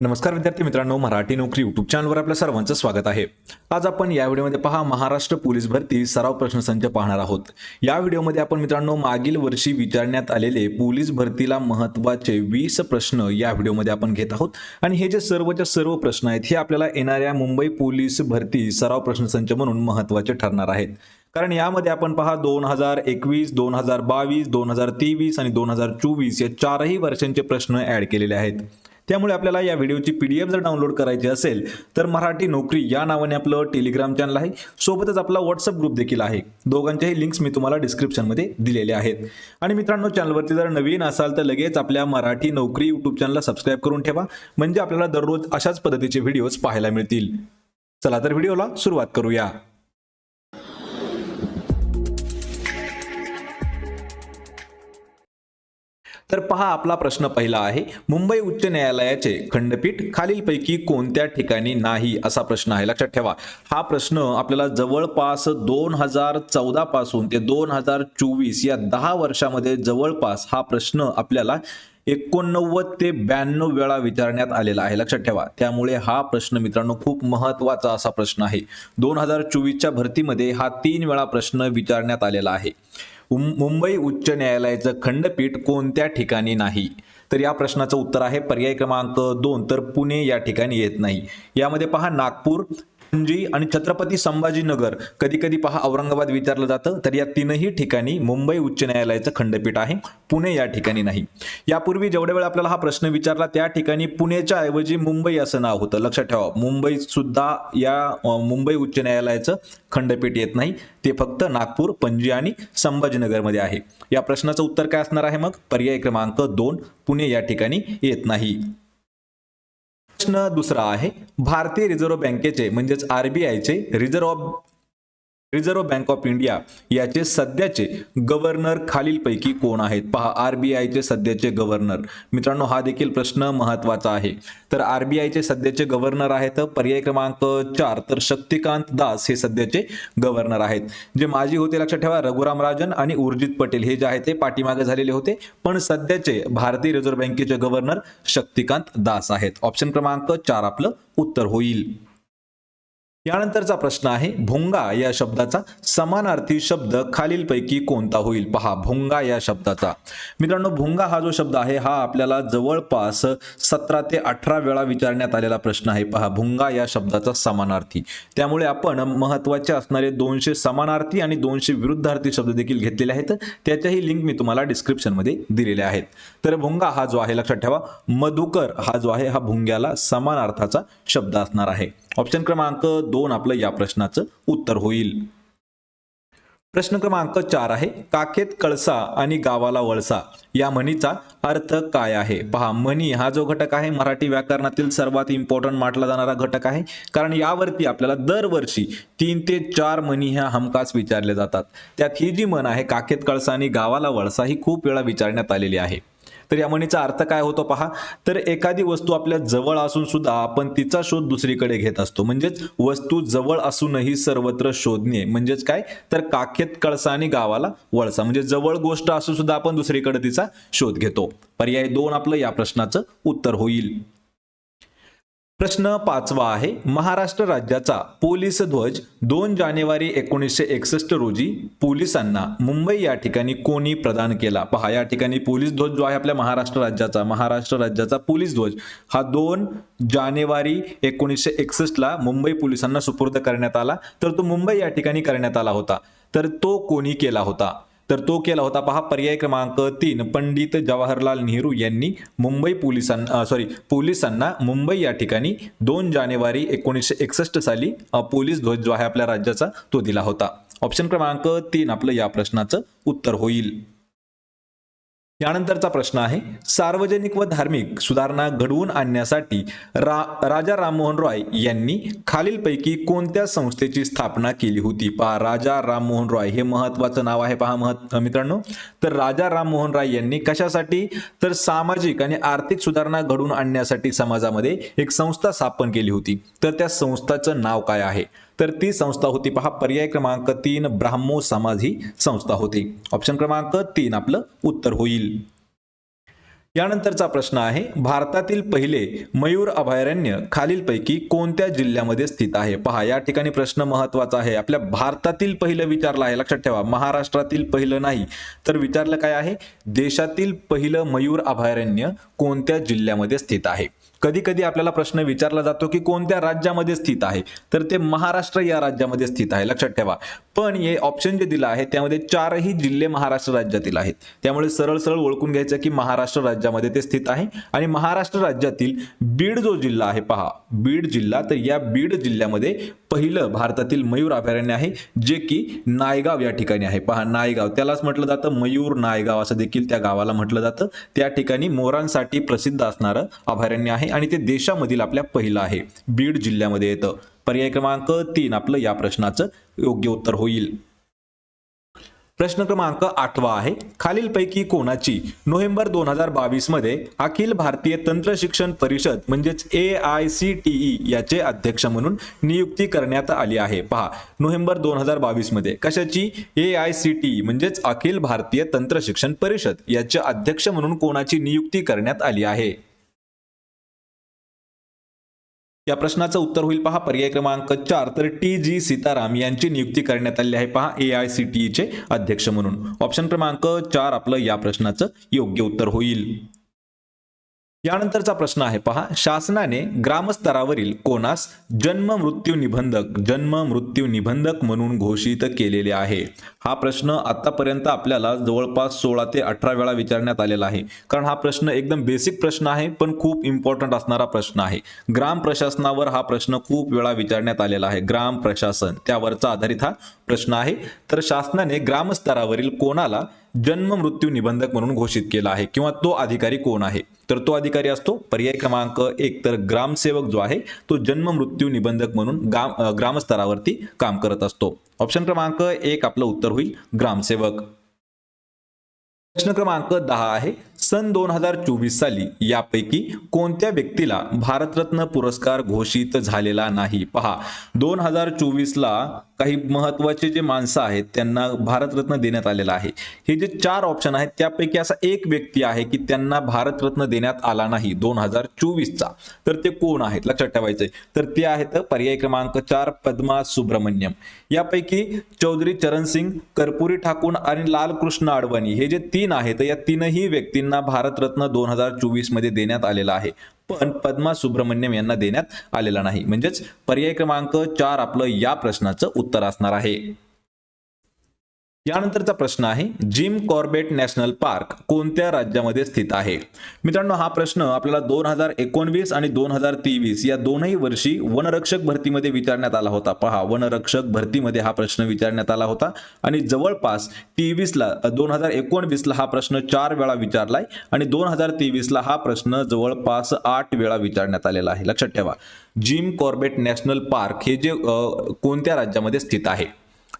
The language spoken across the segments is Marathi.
नमस्कार विद्यार्थी मित्रांनो मराठी नोकरी युट्यूब चॅनलवर आपल्या सर्वांचं स्वागत आहे. आज आपण या व्हिडिओमध्ये पहा महाराष्ट्र पोलीस भरती सराव प्रश्नसंच पाहणार आहोत. या व्हिडिओमध्ये आपण मित्रांनो मागील वर्षी विचारण्यात आलेले पोलीस भरतीला महत्त्वाचे वीस प्रश्न या व्हिडिओमध्ये आपण घेत आहोत. आणि हे जे सर्वच्या सर्व प्रश्न आहेत हे आपल्याला येणाऱ्या मुंबई पोलीस भरती सराव प्रश्नसंच म्हणून महत्त्वाचे ठरणार आहेत. कारण यामध्ये आपण पहा दोन हजार एकवीस दोन हजार बावीस दोन हजार तेवीस आणि दोन हजार चोवीस या चारही वर्षांचे प्रश्न ऍड केलेले आहेत. त्यामुळे आपल्याला या व्हिडिओची पी डी एफ जर डाउनलोड करायची असेल तर मराठी नोकरी या नावाने आपलं टेलिग्राम चॅनल आहे. सोबतच आपला व्हॉट्सअप ग्रुप देखील आहे. दोघांच्याही लिंक्स मी तुम्हाला डिस्क्रिप्शनमध्ये दिलेले आहेत. आणि मित्रांनो चॅनलवरती जर नवीन असाल तर लगेच आपल्या मराठी नोकरी यूट्यूब चॅनलला सबस्क्राईब करून ठेवा. म्हणजे आपल्याला दररोज अशाच पद्धतीचे व्हिडिओज पाहायला मिळतील. चला तर व्हिडिओला सुरुवात करूया. तर पहा आपला प्रश्न पहिला आहे मुंबई उच्च न्यायालयाचे खंडपीठ खालीलपैकी कोणत्या ठिकाणी नाही असा प्रश्न आहे. लक्षात ठेवा हा प्रश्न आपल्याला जवळपास दोन हजार चौदा पासून ते दोन हजार चोवीस या दहा वर्षामध्ये जवळपास हा प्रश्न आपल्याला एकोणनव्वद ते ब्याण्णव वेळा विचारण्यात आलेला आहे. लक्षात ठेवा त्यामुळे हा प्रश्न मित्रांनो खूप महत्त्वाचा असा प्रश्न आहे. दोन हजार चोवीसच्या भरतीमध्ये हा तीन वेळा प्रश्न विचारण्यात आलेला आहे. मुंबई उच्च न्यायालयाचं खंडपीठ कोणत्या ठिकाणी नाही? तर या प्रश्नाचं उत्तर आहे पर्याय क्रमांक दोन तर पुणे या ठिकाणी येत नाही. यामध्ये पहा नागपूर पणजी आणि छत्रपती संभाजीनगर कधी कधी पहा औरंगाबाद विचारलं जातं तर या तीनही ठिकाणी मुंबई उच्च न्यायालयाचं खंडपीठ आहे पुणे या ठिकाणी नाही. यापूर्वी जेवढ्या वेळा आपल्याला हा प्रश्न विचारला त्या ठिकाणी पुण्याच्या ऐवजी मुंबई असं नाव होतं. लक्षात ठेवा मुंबईत सुद्धा या मुंबई उच्च न्यायालयाचं खंडपीठ येत नाही. ते फक्त नागपूर पणजी आणि संभाजीनगरमध्ये आहे. या प्रश्नाचं उत्तर काय असणार आहे मग? पर्याय क्रमांक दोन पुणे या ठिकाणी येत नाही. प्रश्न दुसरा आहे भारतीय रिझर्व्ह बँकेचे म्हणजेच आरबीआयचे reserve of reserve bank of India याचे सध्याचे गव्हर्नर खालीलपैकी कोण आहेत? पहा आरबीआयचे सध्याचे गव्हर्नर. मित्रांनो हा देखील प्रश्न महत्त्वाचा आहे. तर आरबीआयचे सध्याचे गव्हर्नर आहेत पर्याय क्रमांक चार तर शक्तिकांत दास हे सध्याचे गव्हर्नर आहेत. जे माजी होते लक्षात ठेवा रघुराम राजन आणि उर्जित पटेल हे जे आहे ते पाठीमागे झालेले होते. पण सध्याचे भारतीय रिझर्व्ह बँकेचे गव्हर्नर शक्तिकांत दास आहेत. ऑप्शन क्रमांक चार आपलं उत्तर होईल. यानंतरचा प्रश्न आहे भोंगा या शब्दाचा समानार्थी शब्द खालीलपैकी कोणता होईल? पहा भोंगा या शब्दाचा. मित्रांनो भोंगा हा जो शब्द आहे हा आपल्याला जवळपास सतरा ते अठरा वेळा विचारण्यात आलेला प्रश्न आहे. पहा भोंगा या शब्दाचा समानार्थी. त्यामुळे आपण महत्त्वाचे असणारे दोनशे समानार्थी आणि दोनशे विरुद्धार्थी शब्द देखील घेतलेले आहेत. त्याच्याही लिंक मी तुम्हाला डिस्क्रिप्शनमध्ये दिलेल्या आहेत. तर भोंगा हा जो आहे लक्षात ठेवा मधुकर हा जो आहे हा भुंग्याला समानार्थाचा शब्द असणार आहे. ऑप्शन क्रमांक दोन आपलं या प्रश्नाचं उत्तर होईल. प्रश्न क्रमांक चार आहे काखेत कळसा आणि गावाला वळसा या म्हणीचा अर्थ काय आहे? पहा म्हणी हा जो घटक आहे मराठी व्याकरणातील सर्वात इम्पॉर्टंट मानला जाणारा घटक आहे कारण यावरती आपल्याला दरवर्षी तीन ते चार म्हणी ह्या हमखास विचारल्या जातात. त्यात ही जी म्हण आहे काखेत कळसा आणि गावाला वळसा ही खूप वेळा विचारण्यात आलेली आहे. तर या म्हणीचा अर्थ काय होतो पहा? तर एखादी वस्तू आपल्या जवळ असून सुद्धा आपण तिचा शोध दुसरीकडे घेत असतो. म्हणजेच वस्तू जवळ असूनही सर्वत्र शोधणे. म्हणजेच काय? तर काखेत कळसा आणि गावाला वळसा. म्हणजे जवळ गोष्ट असून सुद्धा आपण दुसरीकडे तिचा शोध घेतो. पर्याय दोन आपलं या प्रश्नाचं उत्तर होईल. प्रश्न पाचवा आहे. महाराष्ट्र राज्याचा पोलीस ध्वज दोन जानेवारी एकोणीसशे एकसष्ट रोजी पोलिसांना मुंबई या ठिकाणी कोणी प्रदान केला? पहा या ठिकाणी पोलीस ध्वज जो आहे आपल्या महाराष्ट्र राज्याचा महाराष्ट्र राज्याचा पोलीस ध्वज हा दोन जानेवारी एकोणीसशे एकसष्टला मुंबई पोलिसांना सुपूर्द करण्यात आला. तर तो मुंबई या ठिकाणी करण्यात आला होता. तर तो कोणी केला होता? तर तो केला होता पहा पर्याय क्रमांक तीन पंडित जवाहरलाल नेहरू यांनी मुंबई पोलिसांना सॉरी पोलिसांना मुंबई या ठिकाणी दोन जानेवारी एकोणीसशे एकसष्ट साली पोलीस ध्वज जो आहे आपल्या राज्याचा तो दिला होता. ऑप्शन क्रमांक तीन आपलं या प्रश्नाचं उत्तर होईल. यानंतरचा प्रश्न आहे सार्वजनिक व धार्मिक सुधारणा घडवून आणण्यासाठी रा राजा राममोहन रॉय यांनी खालीलपैकी कोणत्या संस्थेची स्थापना केली होती? पहा राजा राममोहन रॉय हे महत्वाचं नाव आहे. पहा महत् मित्रांनो तर राजा राममोहन रॉय यांनी कशासाठी? तर सामाजिक आणि आर्थिक सुधारणा घडवून आणण्यासाठी समाजामध्ये एक संस्था स्थापन केली होती. तर त्या संस्थाचं नाव काय आहे? तर ती संस्था होती. पहा पर्याय क्रमांक तीन ब्राह्मो समाज ही संस्था होती. ऑप्शन क्रमांक तीन आपलं उत्तर होईल. यानंतरचा प्रश्न आहे भारतातील पहिले मयूर अभयारण्य खालीलपैकी कोणत्या जिल्ह्यामध्ये स्थित आहे? पहा या ठिकाणी प्रश्न महत्त्वाचा आहे. आपल्या भारतातील पहिलं विचारलं आहे. लक्षात ठेवा महाराष्ट्रातील पहिलं नाही. तर विचारलं काय आहे? देशातील पहिलं मयूर अभयारण्य कोणत्या जिल्ह्यामध्ये स्थित आहे? कधी कधी आपल्याला प्रश्न विचारला जातो की कोणत्या राज्यामध्ये स्थित आहे? तर ते महाराष्ट्र या राज्यामध्ये स्थित आहे. लक्षात ठेवा. पण हे ऑप्शन जे दिलं आहे त्यामध्ये चारही जिल्हे महाराष्ट्र राज्यातील आहेत. त्यामुळे सरळ सरळ ओळखून घ्यायचं की महाराष्ट्र राज्यामध्ये ते स्थित आहे. आणि महाराष्ट्र राज्यातील बीड जो जिल्हा आहे पहा. बीड जिल्हा तर या बीड जिल्ह्यामध्ये पहिलं भारतातील मयूर अभयारण्य आहे जे की नायगाव या ठिकाणी आहे. पहा नायगाव. त्यालाच म्हटलं जातं मयूर नायगाव असं देखील त्या गावाला म्हटलं जातं. त्या ठिकाणी मोरांसाठी प्रसिद्ध असणारं अभयारण्य आहे आणि ते देशामधील आपल्या पहिलं आहे. बीड जिल्ह्यामध्ये येतं. पर्याय क्रमांक तीन आपलं या प्रश्नाचं योग्य उत्तर होईल. प्रश्न क्रमांक आठवा आहे. खालीलपैकी कोणाची नोव्हेंबर दोन हजार बावीसमध्ये अखिल भारतीय तंत्र शिक्षण परिषद म्हणजेच A I C T E याचे अध्यक्ष म्हणून नियुक्ती करण्यात आली आहे. पहा नोव्हेंबर दोन हजार बावीसमध्ये कशाची? A I C T E म्हणजेच अखिल भारतीय तंत्र शिक्षण परिषद याचे अध्यक्ष म्हणून कोणाची नियुक्ती करण्यात आली आहे? या प्रश्नाचं उत्तर होईल पहा. पर्याय क्रमांक चार. तर टी जी सीताराम यांची नियुक्ती करण्यात आली आहे पहा. ए आय सी टी चे अध्यक्ष म्हणून. ऑप्शन क्रमांक चार आपलं या प्रश्नाचं योग्य उत्तर होईल. यानंतरचा प्रश्न आहे पहा. शासनाने ग्रामस्तरावरील कोणास जन्म मृत्यू निबंधक जन्म मृत्यू निबंधक म्हणून घोषित केलेले आहे? हा प्रश्न आतापर्यंत आपल्याला जवळपास सोळा ते अठरा वेळा विचारण्यात आलेला आहे. कारण हा प्रश्न एकदम बेसिक प्रश्न आहे पण खूप इम्पॉर्टंट असणारा प्रश्न आहे. ग्राम प्रशासनावर हा प्रश्न खूप वेळा विचारण्यात आलेला आहे. ग्राम प्रशासन त्यावरचा आधारित हा प्रश्न आहे. तर शासनाने ग्रामस्तरावरील कोणाला जन्म मृत्यू निबंधक म्हणून घोषित केला आहे. किंवा तो अधिकारी कोण आहे? तर तो अधिकारी असतो पर्याय क्रमांक एक. तर ग्रामसेवक जो आहे तो जन्म मृत्यू निबंधक म्हणून ग्राम ग्रामस्तरावरती काम करत असतो. ऑप्शन क्रमांक एक आपलं उत्तर होईल ग्रामसेवक. प्रश्न क्रमांक दहा आहे. सन दोन हजार चोवीस साली यापैकी कोणत्या व्यक्तीला भारतरत्न पुरस्कार घोषित झालेला नाही? पहा दोन हजार चोवीसला काही महत्त्वाचे जे माणसं आहेत त्यांना भारतरत्न देण्यात आलेला आहे. हे जे चार ऑप्शन आहेत त्यापैकी असा एक व्यक्ती आहे की त्यांना भारतरत्न देण्यात आला नाही दोन हजार चोवीसचा तर ते कोण आहेत? लक्षात ठेवायचे तर ते आहेत पर्याय क्रमांक चार पद्मा सुब्रमण्यम यापैकी चौधरी चरण सिंग कर्पुरी ठाकूर आणि लालकृष्ण अडवाणी. हे जे तीन आहेत या तीनही व्यक्तींना भारतरत्न दोन हजार चोवीसमध्ये देण्यात आलेला आहे. पण पद्मा सुब्रमण्यम यांना देण्यात आलेला नाही. म्हणजेच पर्याय क्रमांक चार आपलं या प्रश्नाचं उत्तर असणार आहे. यानंतरचा प्रश्न आहे जिम कॉर्बेट नॅशनल पार्क कोणत्या राज्यामध्ये स्थित आहे? मित्रांनो हा प्रश्न आपल्याला दोन हजार एकोणवीस आणि दोन हजार तेवीस या दोनही वर्षी वनरक्षक भरतीमध्ये विचारण्यात आला होता. पहा वनरक्षक भरतीमध्ये हा प्रश्न विचारण्यात आला होता आणि जवळपास तेवीसला दोन हजार एकोणवीसला हा प्रश्न चार वेळा विचारलाय आणि दोन हजार तेवीसला हा प्रश्न जवळपास आठ वेळा विचारण्यात आलेला आहे. लक्षात ठेवा जिम कॉर्बेट नॅशनल पार्क हे जे कोणत्या राज्यामध्ये स्थित आहे?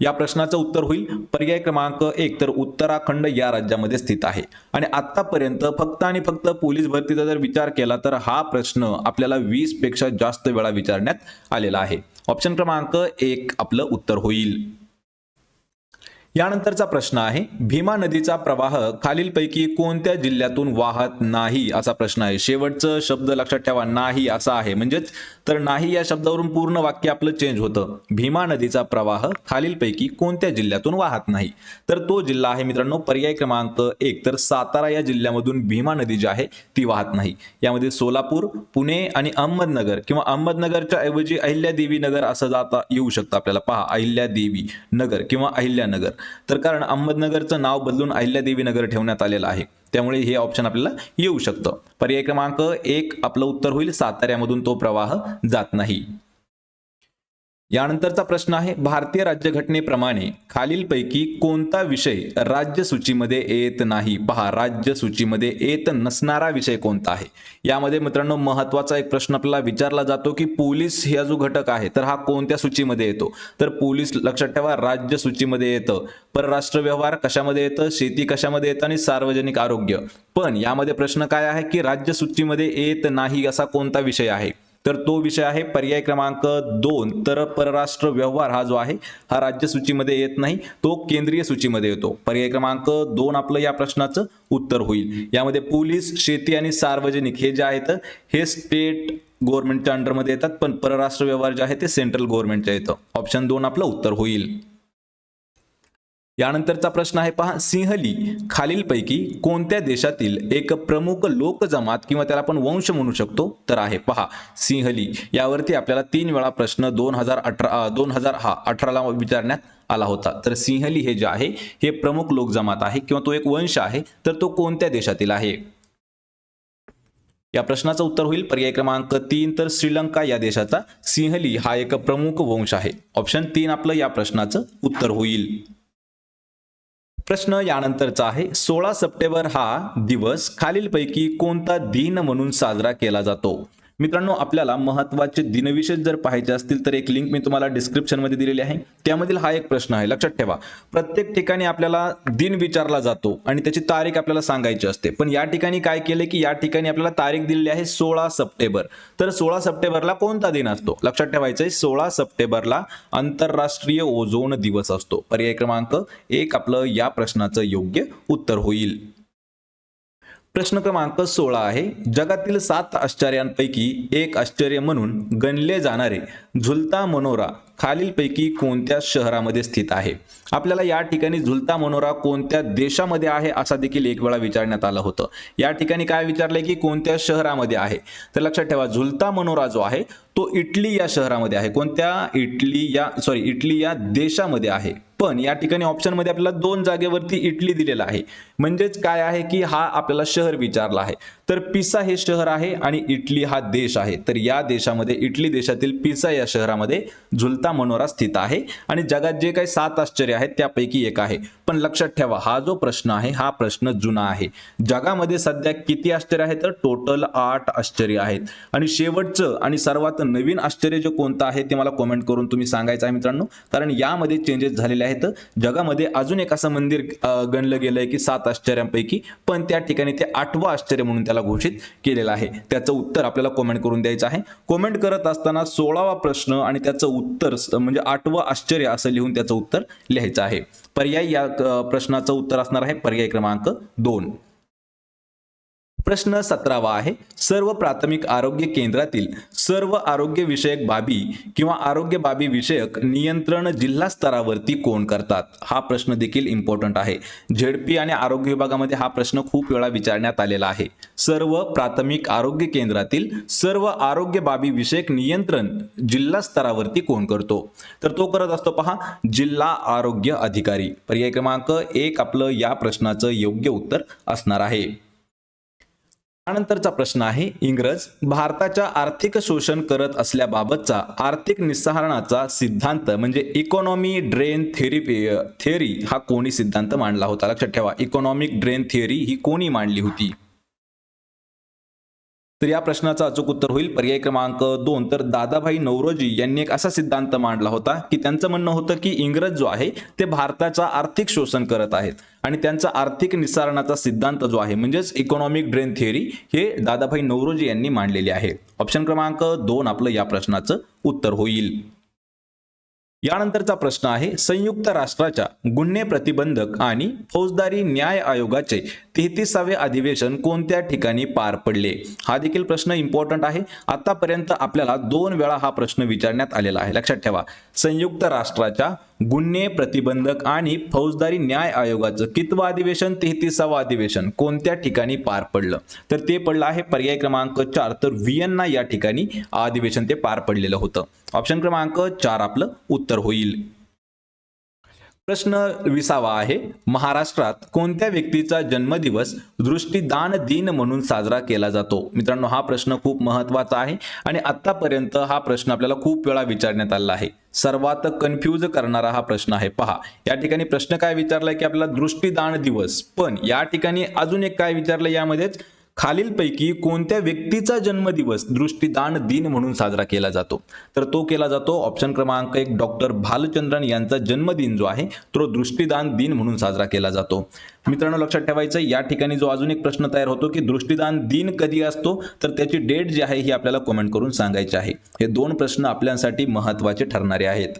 या प्रश्नाचं उत्तर होईल. पर्याय क्रमांक एक तर उत्तराखंड या राज्यामध्ये स्थित आहे. आणि आतापर्यंत फक्त आणि फक्त पोलीस भरतीचा जर विचार केला तर हा प्रश्न आपल्याला वीसपेक्षा जास्त वेळा विचारण्यात आलेला आहे. ऑप्शन क्रमांक एक आपलं उत्तर होईल. यानंतरचा प्रश्न आहे भीमा नदीचा प्रवाह खालीलपैकी कोणत्या जिल्ह्यातून वाहत नाही? असा प्रश्न आहे. शेवटचं शब्द लक्षात ठेवा नाही असा आहे. म्हणजेच तर नाही या शब्दावरून पूर्ण वाक्य आपलं चेंज होतं. भीमा नदीचा प्रवाह खालीलपैकी कोणत्या जिल्ह्यातून वाहत नाही? तर तो जिल्हा आहे मित्रांनो पर्याय क्रमांक एक. तर सातारा या जिल्ह्यामधून भीमा नदी जी आहे ती वाहत नाही. यामध्ये सोलापूर पुणे आणि अहमदनगर किंवा अहमदनगरच्या ऐवजी अहिल्यादेवी नगर असं जाता येऊ शकतं आपल्याला. पहा अहिल्यादेवी नगर किंवा अहिल्यानगर. तर कारण अहमदनगरचं नाव बदलून अहिल्यादेवी नगर ठेवण्यात आलेलं आहे. त्यामुळे हे ऑप्शन आपल्याला येऊ शकतं. पर्याय क्रमांक एक आपलं उत्तर होईल. साताऱ्यामधून तो प्रवाह जात नाही. यानंतरचा प्रश्न आहे भारतीय राज्यघटनेप्रमाणे खालीलपैकी कोणता विषय राज्य सूचीमध्ये येत नाही? पहा राज्य सूचीमध्ये येत नसणारा विषय कोणता आहे? यामध्ये मित्रांनो महत्त्वाचा एक प्रश्न आपल्याला विचारला जातो की पोलीस हा जो घटक आहे तर हा कोणत्या सूचीमध्ये येतो? तर पोलीस लक्षात ठेवा राज्य सूचीमध्ये येतं. परराष्ट्र व्यवहार कशामध्ये येतं? शेती कशामध्ये येतं? आणि सार्वजनिक आरोग्य. पण यामध्ये प्रश्न काय आहे की राज्य सूचीमध्ये येत नाही असा कोणता विषय आहे? तर तो विषय आहे पर्याय क्रमांक दोन. तर परराष्ट्र व्यवहार हा जो आहे हा राज्य सूचीमध्ये येत नाही तो केंद्रीय सूचीमध्ये येतो. पर्याय क्रमांक दोन आपलं या प्रश्नाचं उत्तर होईल. यामध्ये पोलीस शेती आणि सार्वजनिक हे जे आहेत हे स्टेट गव्हर्नमेंटच्या अंडरमध्ये येतात पण परराष्ट्र व्यवहार जे आहे ते सेंट्रल गव्हर्नमेंटच्या येतं ऑप्शन दोन आपलं उत्तर होईल. यानंतरचा प्रश्न आहे पहा सिंहली खालीलपैकी कोणत्या देशातील एक प्रमुख लोकजमात किंवा त्याला आपण वंश म्हणू शकतो? तर आहे पहा सिंहली. यावरती आपल्याला तीन वेळा प्रश्न दोन हजार अठरा दोन हजार हा अठराला विचारण्यात आला होता. तर सिंहली हे जे आहे हे प्रमुख लोकजमात आहे किंवा तो एक वंश आहे तर तो कोणत्या देशातील आहे? या प्रश्नाचं उत्तर होईल. पर्याय क्रमांक तीन तर श्रीलंका या देशाचा. सिंहली हा एक प्रमुख वंश आहे. ऑप्शन तीन आपलं या प्रश्नाचं उत्तर होईल. प्रश्न यानंतरचा आहे. सोळा सप्टेंबर हा दिवस खालीलपैकी कोणता दिन म्हणून साजरा केला जातो? मित्रांनो आपल्याला महत्त्वाचे दिनविशेष जर पाहायचे असतील तर एक लिंक मी तुम्हाला डिस्क्रिप्शनमध्ये दिलेली आहे. त्यामधील हा एक प्रश्न आहे लक्षात ठेवा. प्रत्येक ठिकाणी आपल्याला दिन विचारला जातो आणि त्याची तारीख आपल्याला सांगायची असते. पण या ठिकाणी काय केले की या ठिकाणी आपल्याला तारीख दिलेली आहे सोळा सप्टेंबर. तर सोळा सप्टेंबरला कोणता दिन असतो? लक्षात ठेवायचं आहे सोळा सप्टेंबरला आंतरराष्ट्रीय ओझोन दिवस असतो. पर्याय क्रमांक एक आपलं या प्रश्नाचं योग्य उत्तर होईल. प्रश्न क्रमांक सोळा आहे. जगातील सात आश्चर्यांपैकी एक आश्चर्य म्हणून गणले जाणारे झुलता मनोरा खालीलपैकी कोणत्या शहरामध्ये स्थित आहे? आपल्याला या ठिकाणी झुलता मनोरा कोणत्या देशामध्ये आहे असा देखील एक वेळा विचारण्यात आलं होतं. या ठिकाणी काय विचारलंय की कोणत्या शहरामध्ये आहे? तर लक्षात ठेवा झुलता मनोरा जो आहे तो इटली या शहरामध्ये आहे. कोणत्या? इटली या सॉरी इटली या देशामध्ये आहे. पण या ठिकाणी ऑप्शनमध्ये आपल्याला दोन जागेवरती इटली दिलेला आहे. म्हणजेच काय आहे की हा आपल्याला शहर विचारला आहे. तर पिसा हे शहर आहे आणि इटली हा देश आहे. तर या देशामध्ये इटली देशातील पिसा या शहरामध्ये झुलता मनोरा स्थित आहे आणि जगात जे काही सात आश्चर्य आहेत त्यापैकी एक आहे. पण लक्षात ठेवा हा जो प्रश्न आहे हा प्रश्न जुना आहे. जगामध्ये सध्या किती आश्चर्य आहेत? तर टोटल आठ आश्चर्य आहेत. आणि शेवटचं आणि सर्वात नवीन आश्चर्य जे कोणतं आहे ते मला कॉमेंट करून तुम्ही सांगायचं आहे मित्रांनो. कारण यामध्ये चेंजेस झालेले आहेत. जगामध्ये अजून एक असं मंदिर गणलं गणलं गेलंय की सात आश्चर्यांपैकी पण त्या ठिकाणी ते आठवं आश्चर्य म्हणून त्याला घोषित केलेलं आहे. त्याचं उत्तर आपल्याला कॉमेंट करून द्यायचं आहे. कॉमेंट करत असताना सोळावा प्रश्न आणि त्याचं उत्तर म्हणजे आठवं आश्चर्य असं लिहून त्याचं उत्तर लिहायचं आहे. पर्याय या प्रश्नाचं उत्तर असणार आहे. पर्याय क्रमांक दोन. प्रश्न सतरावा आहे. सर्व प्राथमिक आरोग्य केंद्रातील सर्व आरोग्य विषयक बाबी किंवा आरोग्य बाबी विषयक नियंत्रण जिल्हा स्तरावरती कोण करतात? हा प्रश्न देखील इम्पॉर्टंट आहे. झेडपी आणि आरोग्य विभागामध्ये हा प्रश्न खूप वेळा विचारण्यात आलेला आहे. सर्व प्राथमिक आरोग्य केंद्रातील सर्व आरोग्य बाबी विषयक नियंत्रण जिल्हा स्तरावरती कोण करतो? तर तो करत असतो पहा जिल्हा आरोग्य अधिकारी. पर्याय क्रमांक एक आपलं या प्रश्नाचं योग्य उत्तर असणार आहे. त्यानंतरचा प्रश्न आहे इंग्रज भारताच्या आर्थिक शोषण करत असल्याबाबतचा आर्थिक निस्सहरणाचा सिद्धांत म्हणजे इकॉनॉमी ड्रेन थेरी थेअरी हा कोणी सिद्धांत मांडला होता? लक्षात ठेवा इकॉनॉमिक ड्रेन थिअरी ही कोणी मांडली होती? तर या प्रश्नाचं अचूक उत्तर होईल. पर्याय क्रमांक दोन. तर दादाभाई नौरोजी यांनी एक असा सिद्धांत मांडला होता की त्यांचं म्हणणं होतं की इंग्रज जो आहे ते भारताचा आर्थिक शोषण करत आहेत. आणि त्यांचा आर्थिक निस्सारणाचा सिद्धांत जो आहे म्हणजेच इकॉनॉमिक ड्रेन थिअरी हे दादाभाई नौरोजी यांनी मांडलेले आहे. ऑप्शन क्रमांक दोन आपलं या प्रश्नाचं उत्तर होईल. यानंतरचा प्रश्न आहे संयुक्त राष्ट्राच्या गुन्हे प्रतिबंधक आणि फौजदारी न्याय आयोगाचे तेहतीसावे अधिवेशन कोणत्या ठिकाणी पार पडले? हा देखील प्रश्न इम्पॉर्टंट आहे. आतापर्यंत आपल्याला दोन वेळा हा प्रश्न विचारण्यात आलेला आहे. लक्षात ठेवा. संयुक्त राष्ट्राच्या गुन्हे प्रतिबंधक आणि फौजदारी न्याय आयोगाचं कितवं अधिवेशन? तेहतीसावं अधिवेशन कोणत्या ठिकाणी पार पडलं? तर ते पडलं आहे पर्याय क्रमांक चार. तर व्हिएन्ना या ठिकाणी अधिवेशन ते पार पडलेलं होतं. ऑप्शन क्रमांक चार आपलं उत्तर होईल. प्रश्न विसावा आहे. महाराष्ट्रात कोणत्या व्यक्तीचा जन्मदिवस दृष्टीदान दिन म्हणून साजरा केला जातो? मित्रांनो हा प्रश्न खूप महत्त्वाचा आहे आणि आतापर्यंत हा प्रश्न आपल्याला खूप वेळा विचारण्यात आला आहे. सर्वात कन्फ्यूज करणारा हा प्रश्न आहे. पहा या ठिकाणी प्रश्न काय विचारलाय की आपल्याला दृष्टीदान दिवस पण या ठिकाणी अजून एक काय विचारलं यामध्येच? खालीलपैकी कोणत्या व्यक्तीचा जन्मदिवस दृष्टीदान दिन म्हणून साजरा केला जातो? तर तो केला जातो ऑप्शन क्रमांक एक डॉक्टर भालचंद्रन यांचा जन्मदिन जो आहे तो दृष्टीदान दिन म्हणून साजरा केला जातो. मित्रांनो लक्षात ठेवायचं या ठिकाणी जो अजून एक प्रश्न तयार होतो की दृष्टीदान दिन कधी असतो? तर त्याची डेट जी आहे ही आपल्याला कमेंट करून सांगायची आहे. हे दोन प्रश्न आपल्यासाठी महत्त्वाचे ठरणारे आहेत.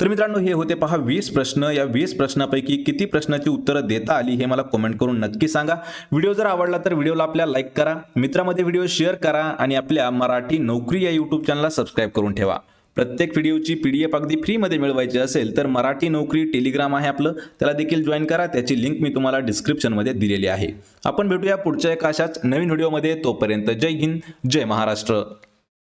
तर मित्रांनो हे होते पहा वीस प्रश्न. या वीस प्रश्नापैकी किती प्रश्नाची उत्तरं देता आली हे मला कमेंट करून नक्की सांगा. व्हिडिओ जर आवडला तर व्हिडिओला आपल्या लाईक करा. मित्रामध्ये व्हिडिओ शेअर करा आणि आपल्या मराठी नोकरी या यूट्यूब चॅनलला सबस्क्राईब करून ठेवा. प्रत्येक व्हिडिओची पी डी एफ अगदी फ्रीमध्ये मिळवायची असेल तर मराठी नोकरी टेलिग्राम आहे आपलं. त्याला देखील जॉईन करा. त्याची लिंक मी तुम्हाला डिस्क्रिप्शनमध्ये दिलेली आहे. आपण भेटूया पुढच्या एका अशाच नवीन व्हिडिओमध्ये. तोपर्यंत जय हिंद जय महाराष्ट्र.